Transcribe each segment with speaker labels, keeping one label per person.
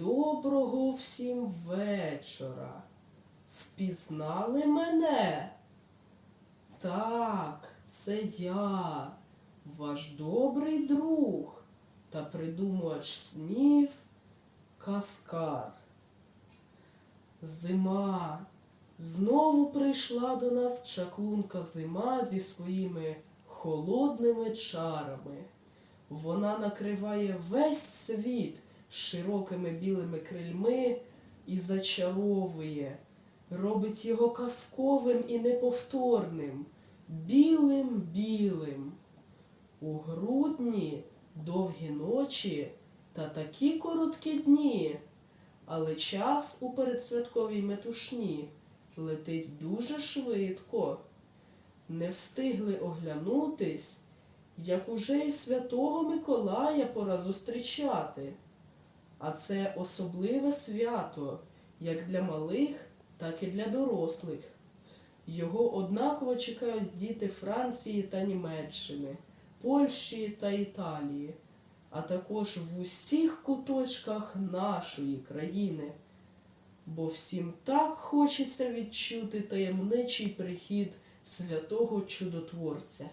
Speaker 1: Доброго всім вечора. Впізнали мене? Так, це я, ваш добрий друг та придумувач снів Каскар. Зима. Знову прийшла до нас чаклунка зима зі своїми холодними чарами. Вона накриває весь світ широкими білими крильми і зачаровує, робить його казковим і неповторним, білим білим. У грудні довгі ночі та такі короткі дні, але час у передсвятковій метушні летить дуже швидко. Не встигли оглянутись, як уже й святого Миколая пора зустрічати. А це особливе свято як для малих, так і для дорослих. Його однаково чекають діти Франції та Німеччини, Польщі та Італії, а також в усіх куточках нашої країни. Бо всім так хочеться відчути таємничий прихід святого чудотворця.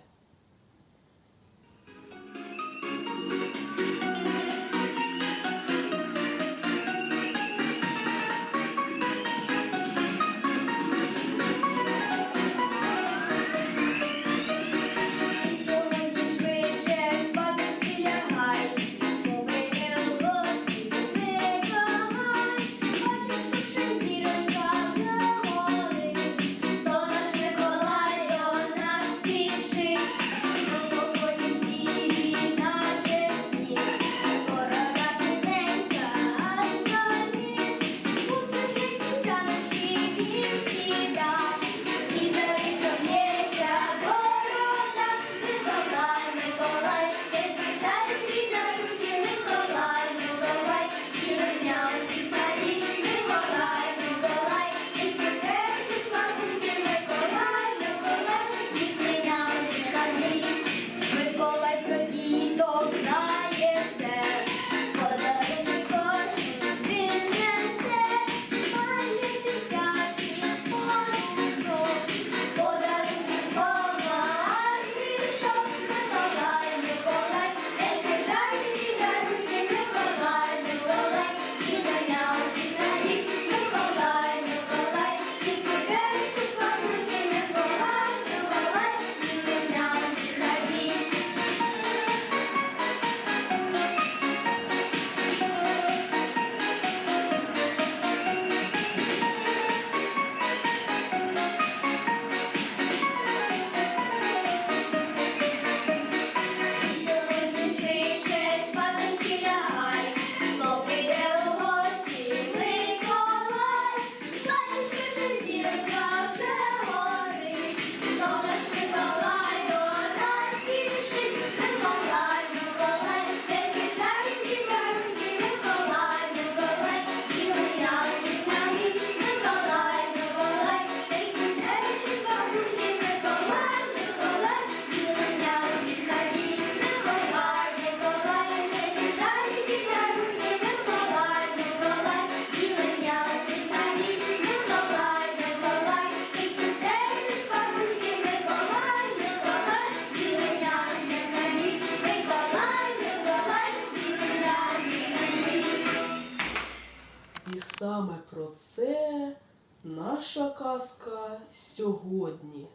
Speaker 2: Сьогодні.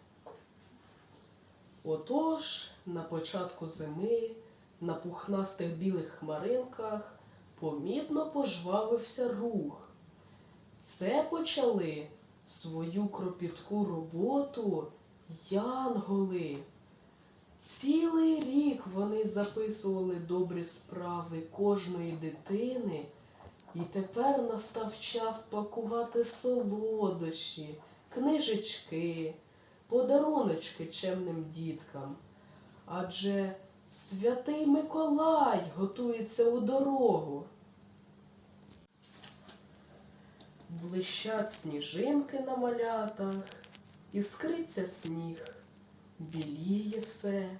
Speaker 1: Отож, на початку зими на пухнастих білих хмаринках помітно пожвавився рух. Це почали свою кропітку роботу янголи. Цілий рік вони записували добрі справи кожної дитини, і тепер настав час пакувати солодощі, книжечки, подаруночки чемним діткам. Адже святий Миколай готується у дорогу. Блищать сніжинки на малятах, іскриться сніг, біліє все,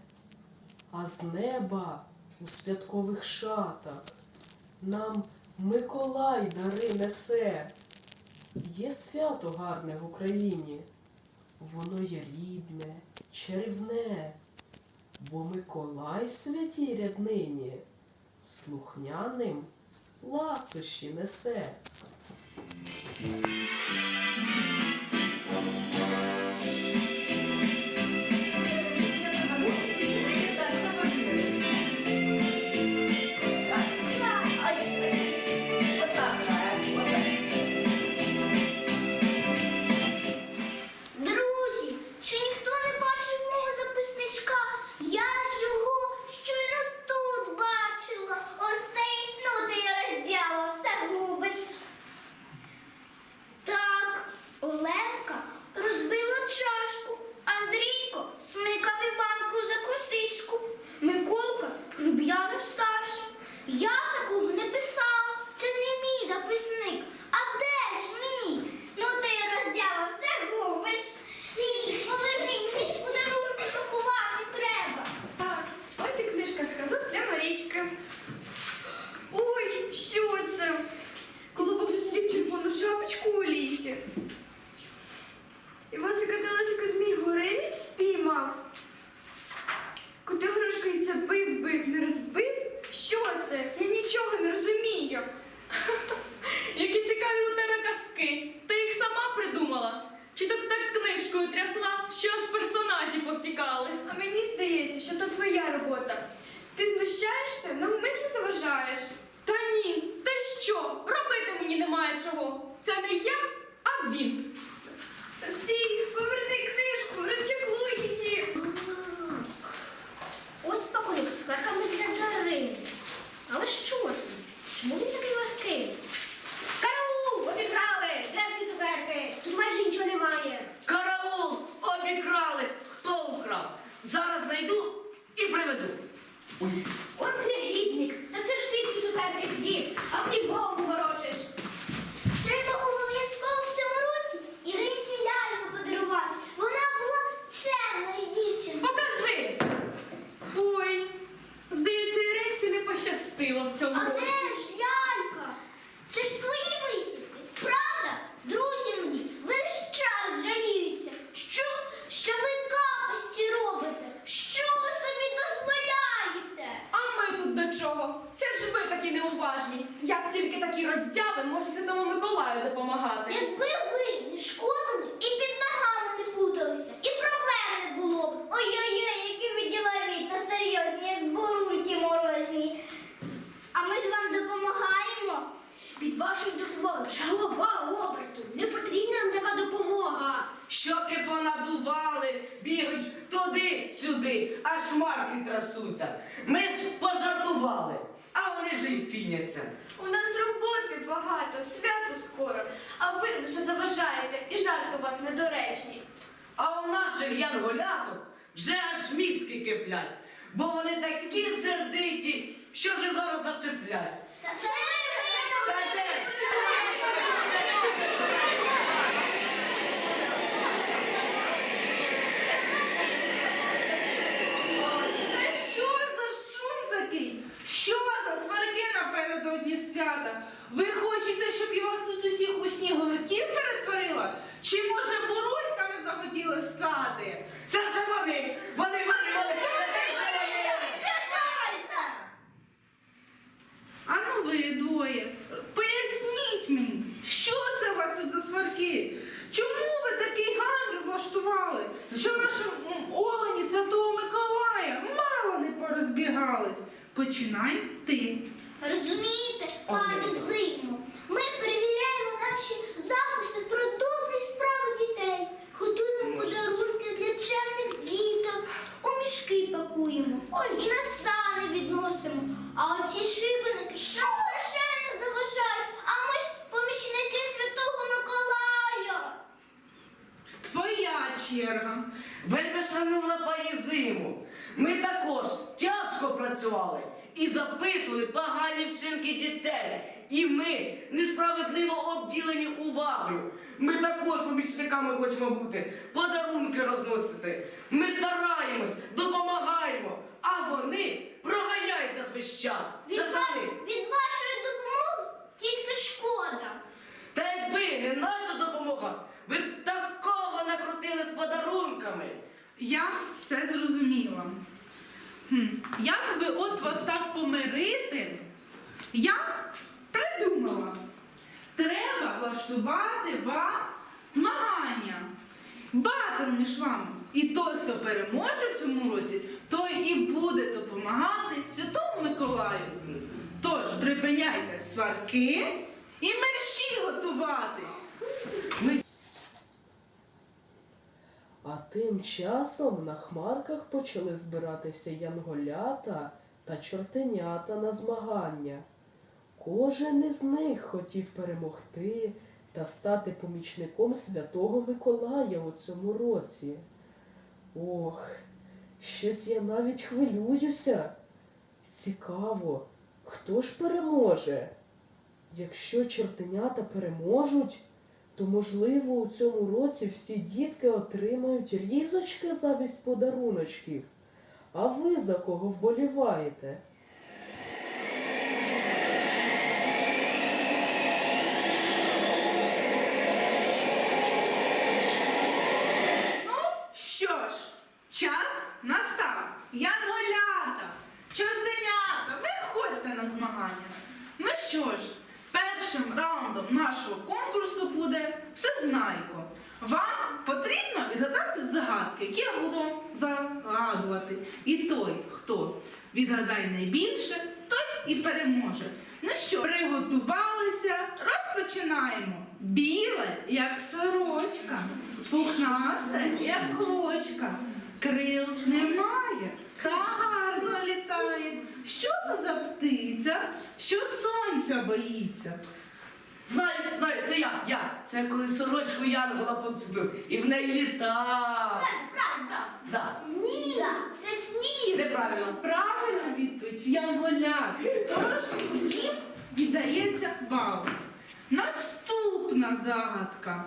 Speaker 1: а з неба у святкових шатах нам Миколай дари несе. Є свято гарне в Україні, воно є рідне, чарівне, бо Миколай в святій ряднині слухняним ласощі несе.
Speaker 3: чого? Це не я, а він. допомагати.
Speaker 2: Якби ви ви
Speaker 4: лише заважаєте і жарти у вас недоречні.
Speaker 5: А у наших янголяток вже аж мізки киплять, бо вони такі сердиті, що вже зараз зашиплять.
Speaker 2: Та
Speaker 5: де?
Speaker 6: тут усіх у сніговиків перетворила? Чи, може, буруньками захотіли стати?
Speaker 5: Це все вони! Вони, вони, вони!
Speaker 6: Чекайте! А ну ви, двоє, поясніть мені, що це у вас тут за сварки? Чому ви такий гамір влаштували? Що наші олені Святого Миколая мало не порозбігались? Починай ти.
Speaker 2: Розумієте, пані Зі? Ой, і на сани відносимо. А оці шибеники не заважають, а ми ж помічники Святого Миколая.
Speaker 6: Твоя черга.
Speaker 5: Вельми шанула пані зиму. Ми також тяжко працювали і записували погані вчинки дітей. І ми несправедливо обділені увагою. Ми також помічниками хочемо бути, подарунки розносити. Ми стараємось.
Speaker 6: Миколаю. Тож припиняйте сварки і мерщі готуватись.
Speaker 1: А тим часом на хмарках почали збиратися янголята та чортенята на змагання. Кожен із них хотів перемогти та стати помічником Святого Миколая у цьому році. Ох, щось я навіть хвилююся. Цікаво, хто ж переможе? Якщо чортенята переможуть, то, можливо, у цьому році всі дітки отримають різочки замість подаруночків. А ви за кого вболіваєте?
Speaker 6: Ну, що ж, час настав. Янголята, чортенята, виходьте на змагання. Ну що ж, першим раундом нашого конкурсу буде всезнайко. Вам потрібно відгадати загадки, які я буду загадувати. І той, хто відгадає найбільше, той і переможе. Ну що, приготувалися, розпочинаємо. Біле, як сорочка, пухнасте, як кочка, крил немає, гарно літає. Що це за птиця, що сонця боїться?
Speaker 5: Знаю, знаю, це я, я. Це коли сорочку Янгола поцупив і в неї літав.
Speaker 2: Правда.
Speaker 5: Да.
Speaker 2: Ні, це сніг.
Speaker 5: Неправильно.
Speaker 6: Правильна відповідь янголяти. Тож їм віддається бал. Наступна загадка.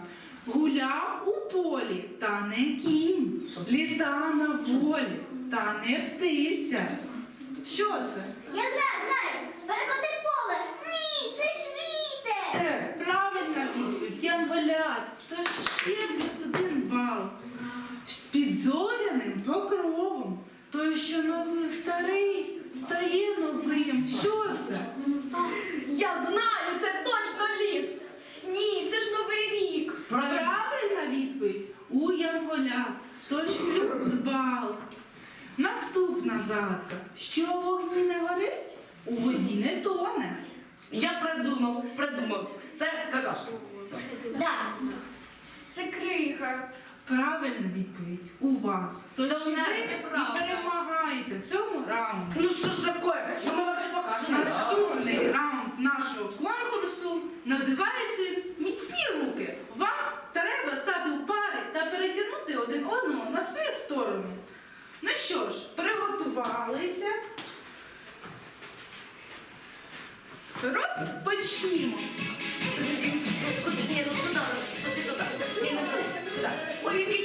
Speaker 6: Гуляв у полі, та не кінь. Літа на волі, та не птиця. Що це?
Speaker 2: Я знаю, знаю. Перекоти поле. Ні, це ж вітер.
Speaker 6: Е, Правильна відповідь. Янголят. Тож ще плюс один бал. Під зоряним покровом. Той, що новий старий, стає новим. Що це?
Speaker 3: Я знаю, це точно ліс. Ні, це ж новий рік.
Speaker 6: Правильна відповідь у Янголя. Тож плюс бал. Наступна загадка. Що вогні не горить, у воді не тоне.
Speaker 5: Я придумав, придумав. Це какашка.
Speaker 2: Да.
Speaker 4: Це крига.
Speaker 6: Правильна відповідь у вас. Тож
Speaker 5: Це
Speaker 6: ви
Speaker 5: не
Speaker 6: і перемагаєте в цьому раунді.
Speaker 5: Ну що ж таке? Ну ми вам ще покажемо.
Speaker 6: Наступний раунд нашого конкурсу називається Міцні руки. Вам треба стати у пари та перетягнути один одного на свою сторону. Ну що ж, приготувалися. Розпочнімо.
Speaker 5: Ні, ну туди, пішли туди. Ні, не туди. Туди. Ой,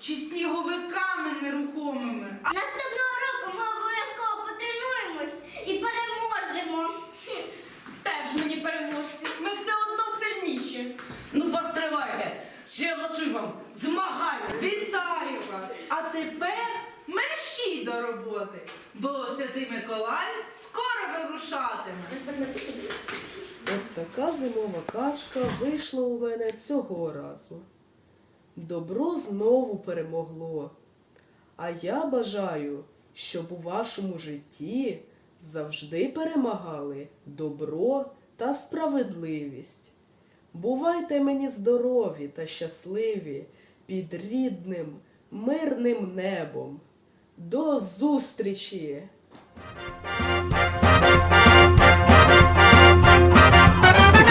Speaker 5: чи сніговиками нерухомими. Наступного року ми обов'язково потренуємось і переможемо. Теж мені переможці. Ми все одно сильніші.
Speaker 6: Ну, постривайте. Ще влаштую вам змагаю, Вітаю вас! А тепер мерщій до роботи, бо святий Миколай скоро вирушатиме.
Speaker 1: От така зимова кашка вийшла у мене цього разу. Добро знову перемогло. А я бажаю, щоб у вашому житті завжди перемагали добро та справедливість. Бувайте мені здорові та щасливі під рідним, мирним небом. До зустрічі!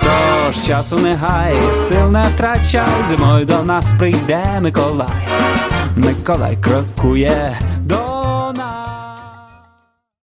Speaker 7: Тож часу не гай, сил не втрачай, зимою до нас прийде Миколай. Миколай крокує